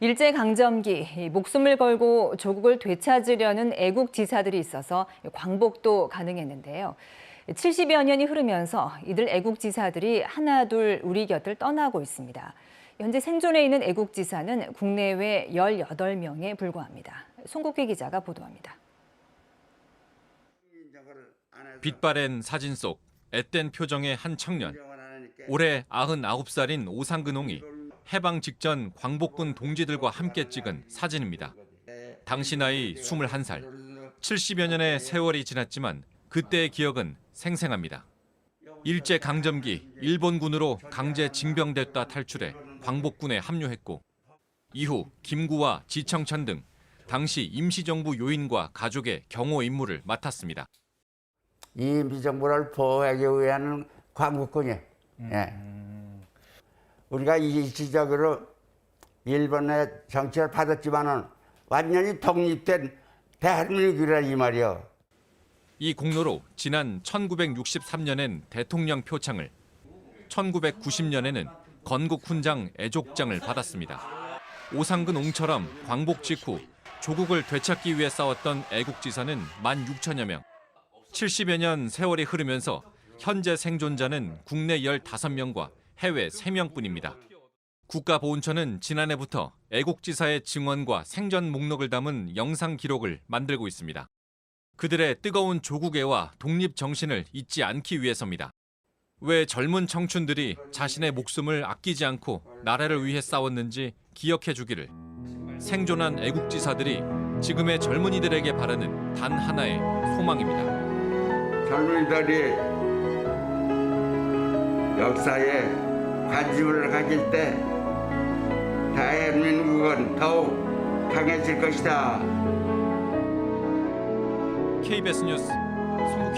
일제강점기 이 목숨을 걸고 조국을 되찾으려는 애국 지사들이 있어서 광복도 가능했는데요. 70여 년이 흐르면서 이들 애국 지사들이 하나둘 우리 곁을 떠나고 있습니다. 현재 생존해 있는 애국 지사는 국내외 18명에 불과합니다. 송국회 기자가 보도합니다. 빛바랜 사진 속 앳된 표정의 한 청년. 올해 99살인 오상근홍이 해방 직전 광복군 동지들과 함께 찍은 사진입니다. 당시 나이 21살. 70여 년의 세월이 지났지만 그때의 기억은 생생합니다. 일제 강점기 일본군으로 강제 징병됐다 탈출해 광복군에 합류했고 이후 김구와 지청천 등 당시 임시정부 요인과 가족의 경호 임무를 맡았습니다. 이 임시정부를 보호하기 위한 광국군이 예. 우리가 일시적으로 일본의 정치를 받았지만은 완전히 독립된 대한민국이라 이 말이요. 이 공로로 지난 1963년엔 대통령 표창을, 1990년에는 건국 훈장 애족장을 받았습니다. 오상근 옹처럼 광복 직후 조국을 되찾기 위해 싸웠던 애국지사는 1만 6천여 명. 70여 년 세월이 흐르면서 현재 생존자는 국내 15명과 해외 3명뿐입니다. 국가보훈처는 지난해부터 애국지사의 증언과 생전 목록을 담은 영상 기록을 만들고 있습니다. 그들의 뜨거운 조국애와 독립 정신을 잊지 않기 위해서입니다. 왜 젊은 청춘들이 자신의 목숨을 아끼지 않고 나라를 위해 싸웠는지 기억해 주기를 생존한 애국지사들이 지금의 젊은이들에게 바라는 단 하나의 소망입니다. 젊은이들이 역사에 관심을 가질 때 대한민국은 더욱 강해질 것이다. KBS 뉴스 송국